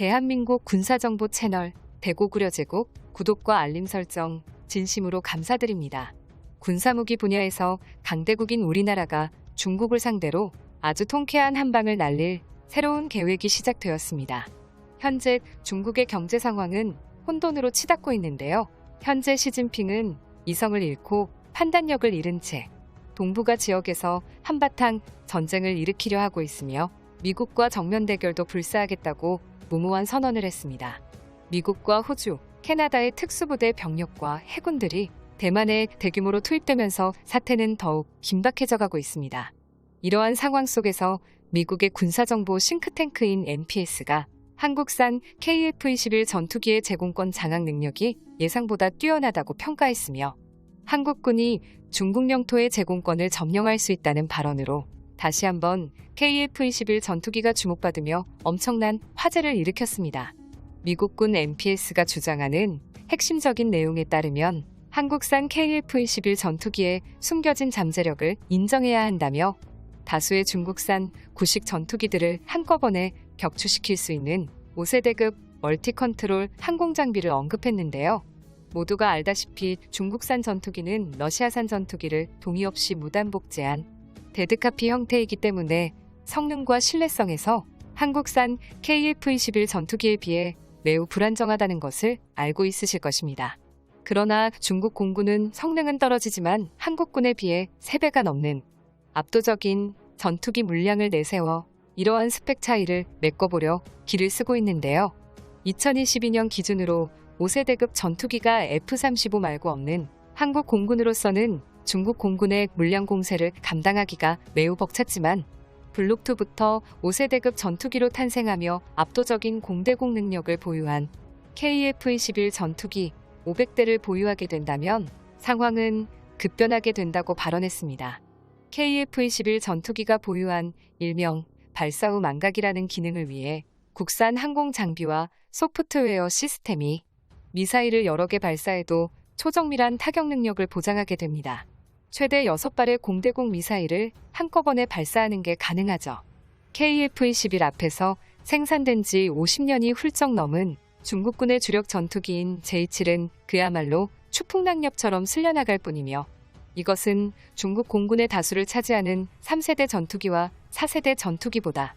대한민국 군사정보 채널 대고구려 제국 구독과 알림 설정 진심으로 감사드립니다. 군사무기 분야에서 강대국인 우리나라가 중국을 상대로 아주 통쾌한 한방을 날릴 새로운 계획이 시작되었습니다. 현재 중국의 경제 상황은 혼돈으로 치닫고 있는데요. 현재 시진핑은 이성을 잃고 판단력을 잃은 채 동북아 지역에서 한바탕 전쟁을 일으키려 하고 있으며 미국과 정면 대결도 불사하겠다고 무모한 선언을 했습니다. 미국과 호주, 캐나다의 특수부대 병력과 해군들이 대만에 대규모로 투입되면서 사태는 더욱 긴박해져 가고 있습니다. 이러한 상황 속에서 미국의 군사정보 싱크탱크인 NPS가 한국산 KF-21 전투기의 제공권 장악 능력이 예상보다 뛰어나다고 평가했으며 한국군이 중국 영토의 제공권을 점령할 수 있다는 발언으로 다시 한번 KF-21 전투기가 주목받으며 엄청난 화제를 일으켰습니다. 미국군 NPS가 주장하는 핵심적인 내용에 따르면 한국산 KF-21 전투기의 숨겨진 잠재력을 인정해야 한다며 다수의 중국산 구식 전투기들을 한꺼번에 격추시킬 수 있는 5세대급 멀티 컨트롤 항공 장비를 언급했는데요. 모두가 알다시피 중국산 전투기는 러시아산 전투기를 동의 없이 무단 복제한 데드카피 형태이기 때문에 성능과 신뢰성에서 한국산 KF-21 전투기에 비해 매우 불안정하다는 것을 알고 있으실 것입니다. 그러나 중국 공군은 성능은 떨어지지만 한국군에 비해 3배가 넘는 압도적인 전투기 물량을 내세워 이러한 스펙 차이를 메꿔보려 길을 쓰고 있는데요. 2022년 기준으로 5세대급 전투기가 F-35 말고 없는 한국 공군으로서는 중국 공군의 물량 공세를 감당하기가 매우 벅찼지만 블록2부터 5세대급 전투기로 탄생하며 압도적인 공대공 능력을 보유한 KF-21 전투기 500대를 보유하게 된다면 상황은 급변하게 된다고 발언했습니다. KF-21 전투기가 보유한 일명 발사 후 망각이라는 기능을 위해 국산 항공 장비와 소프트웨어 시스템이 미사일을 여러 개 발사해도 초정밀한 타격 능력을 보장하게 됩니다. 최대 6발의 공대공 미사일을 한꺼번에 발사하는 게 가능하죠. KF-21 앞에서 생산된 지 50년이 훌쩍 넘은 중국군의 주력 전투기인 J7은 그야말로 추풍낙엽처럼 쓸려나갈 뿐이며 이것은 중국 공군의 다수를 차지하는 3세대 전투기와 4세대 전투기보다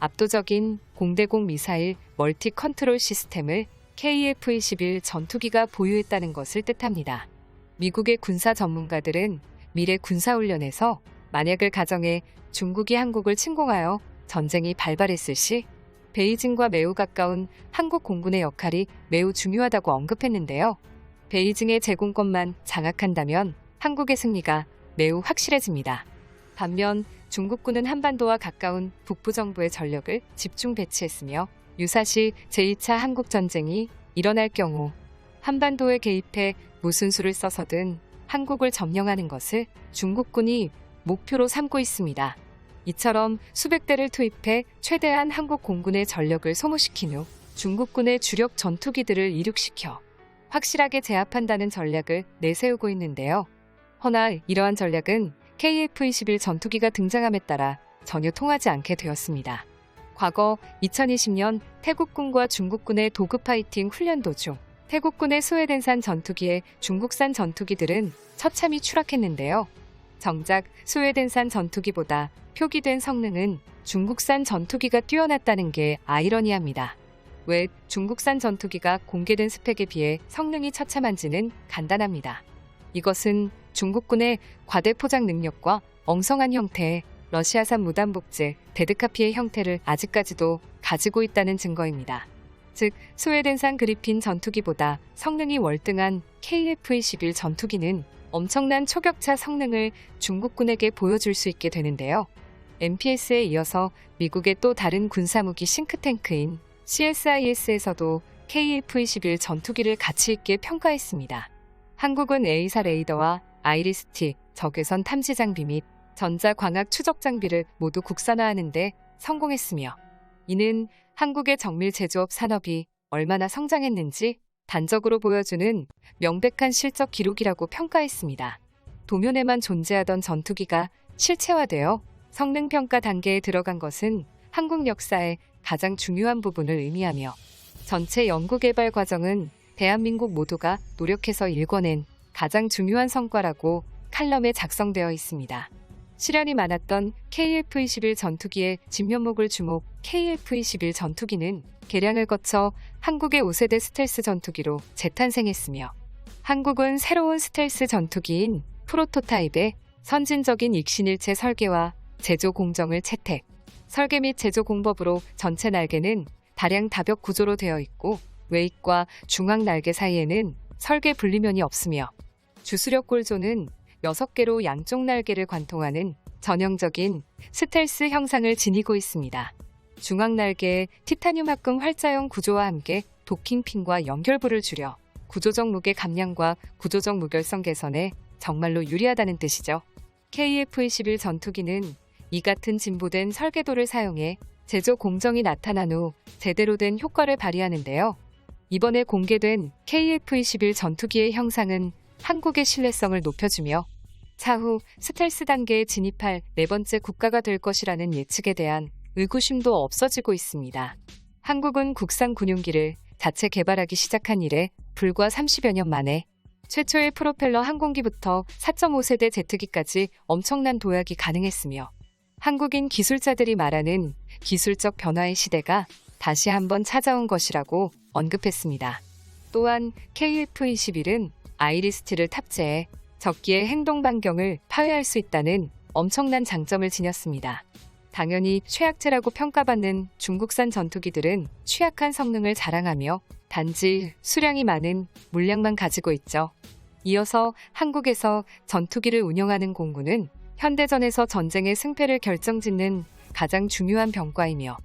압도적인 공대공 미사일 멀티 컨트롤 시스템을 KF-21 전투기가 보유했다는 것을 뜻합니다. 미국의 군사 전문가들은 미래 군사훈련에서 만약을 가정해 중국이 한국을 침공하여 전쟁이 발발했을 시 베이징과 매우 가까운 한국 공군의 역할이 매우 중요하다고 언급했는데요. 베이징의 제공권만 장악한다면 한국의 승리가 매우 확실해집니다. 반면 중국군은 한반도와 가까운 북부 정부의 전력을 집중 배치했으며 유사시 제2차 한국전쟁이 일어날 경우 한반도에 개입해 무슨 수를 써서든 한국을 점령하는 것을 중국군이 목표로 삼고 있습니다. 이처럼 수백 대를 투입해 최대한 한국 공군의 전력을 소모시킨 후 중국군의 주력 전투기들을 이륙시켜 확실하게 제압한다는 전략을 내세우고 있는데요. 허나 이러한 전략은 KF-21 전투기가 등장함에 따라 전혀 통하지 않게 되었습니다. 과거 2020년 태국군과 중국군의 도급 파이팅 훈련 도중 태국군의 스웨덴산 전투기에 중국산 전투기들은 처참히 추락했는데요. 정작 스웨덴산 전투기보다 표기된 성능은 중국산 전투기가 뛰어났다는 게 아이러니합니다. 왜 중국산 전투기가 공개된 스펙에 비해 성능이 처참한지는 간단합니다. 이것은 중국군의 과대 포장 능력과 엉성한 형태의 러시아산 무단 복제 데드카피의 형태를 아직까지도 가지고 있다는 증거입니다. 즉 스웨덴산 그리핀 전투기보다 성능이 월등한 KF-21 전투기는 엄청난 초격차 성능을 중국군에게 보여줄 수 있게 되는데요. NPS에 이어서 미국의 또 다른 군사무기 싱크탱크인 CSIS에서도 KF-21 전투기를 가치 있게 평가했습니다. 한국은 A사 레이더와 아이리스티 적외선 탐지 장비 및 전자 광학 추적 장비를 모두 국산화하는데 성공했으며 이는 한국의 정밀 제조업 산업이 얼마나 성장했는지 단적으로 보여주는 명백한 실적 기록이라고 평가했습니다. 도면에만 존재하던 전투기가 실체화되어 성능 평가 단계에 들어간 것은 한국 역사의 가장 중요한 부분을 의미하며 전체 연구개발 과정은 대한민국 모두가 노력해서 일궈낸 가장 중요한 성과라고 칼럼에 작성되어 있습니다. 시련이 많았던 KF-21 전투기의 진면목을 주목 KF-21 전투기는 개량을 거쳐 한국의 5세대 스텔스 전투기로 재탄생했으며 한국은 새로운 스텔스 전투기인 프로토타입의 선진적인 익신일체 설계와 제조 공정을 채택. 설계 및 제조 공법으로 전체 날개는 다량 다벽 구조로 되어 있고 웨이과 중앙 날개 사이에는 설계 분리면이 없으며 주수력 골조는 6개로 양쪽 날개를 관통하는 전형적인 스텔스 형상을 지니고 있습니다. 중앙 날개에 티타늄 합금 활자형 구조와 함께 도킹핀과 연결부를 줄여 구조적 무게 감량과 구조적 무결성 개선에 정말로 유리하다는 뜻이죠. KF-21 전투기는 이 같은 진보된 설계도를 사용해 제조 공정이 나타난 후 제대로 된 효과를 발휘하는데요. 이번에 공개된 KF-21 전투기의 형상은 한국의 신뢰성을 높여주며 차후 스텔스 단계에 진입할 네 번째 국가가 될 것이라는 예측에 대한 의구심도 없어지고 있습니다. 한국은 국산 군용기를 자체 개발하기 시작한 이래 불과 30여 년 만에 최초의 프로펠러 항공기부터 4.5세대 제트기까지 엄청난 도약이 가능했으며 한국인 기술자들이 말하는 기술적 변화의 시대가 다시 한번 찾아온 것이라고 언급했습니다. 또한 KF-21은 아이리스트를 탑재해 적기의 행동 반경을 파괴할 수 있다는 엄청난 장점을 지녔습니다. 당연히 최약체라고 평가받는 중국산 전투기들은 취약한 성능을 자랑하며 단지 수량이 많은 물량만 가지고 있죠. 이어서 한국에서 전투기를 운영하는 공군은 현대전에서 전쟁의 승패를 결정짓는 가장 중요한 병과이며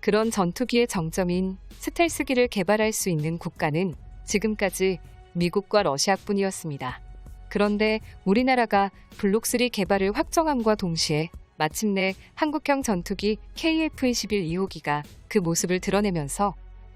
그런 전투기의 정점인 스텔스기를 개발할 수 있는 국가는 지금까지 미국과 러시아뿐이었습니다. 그런데 우리나라가 블록3 개발을 확정함과 동시에 마침내 한국형 전투기 KF-21 2호기가 그 모습을 드러내면서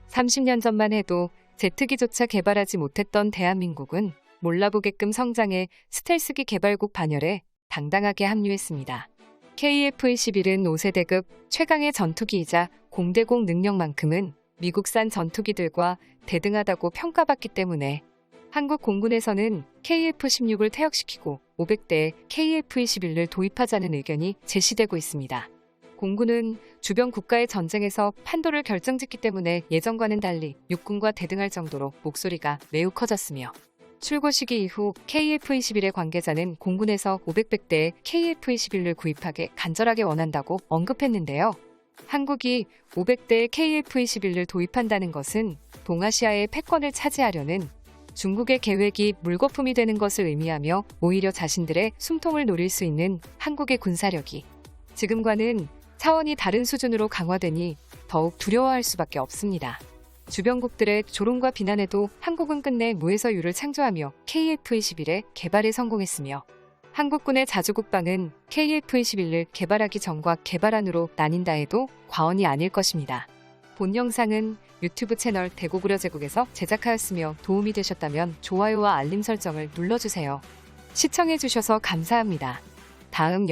30년 전만 해도 제트기조차 개발하지 못했던 대한민국은 몰라보게끔 성장해 스텔스기 개발국 반열에 당당하게 합류했습니다. KF-21은 5세대급 최강의 전투기이자 공대공 능력만큼은 미국산 전투기들과 대등하다고 평가받기 때문에 한국 공군에서는 KF-16을 퇴역시키고 500대의 KF-21을 도입하자는 의견이 제시되고 있습니다. 공군은 주변 국가의 전쟁에서 판도를 결정짓기 때문에 예전과는 달리 육군과 대등할 정도로 목소리가 매우 커졌으며 출고 시기 이후 KF-21의 관계자는 공군에서 500대의 KF-21을 구입하게 간절하게 원한다고 언급했는데요. 한국이 500대의 KF-21을 도입한다는 것은 동아시아의 패권을 차지하려는 중국의 계획이 물거품이 되는 것을 의미하며 오히려 자신들의 숨통을 노릴 수 있는 한국의 군사력이 지금과는 차원이 다른 수준으로 강화되니 더욱 두려워할 수밖에 없습니다. 주변국들의 조롱과 비난에도 한국은 끝내 무에서유를 창조하며 KF-21의 개발에 성공했으며 한국군의 자주국방은 KF-21을 개발하기 전과 개발안으로 나뉜다 해도 과언이 아닐 것입니다. 본 영상은 유튜브 채널 대구구려 제국에서 제작하였으며 도움이 되셨다면 좋아요와 알림 설정을 눌러주세요. 시청해주셔서 감사합니다. 다음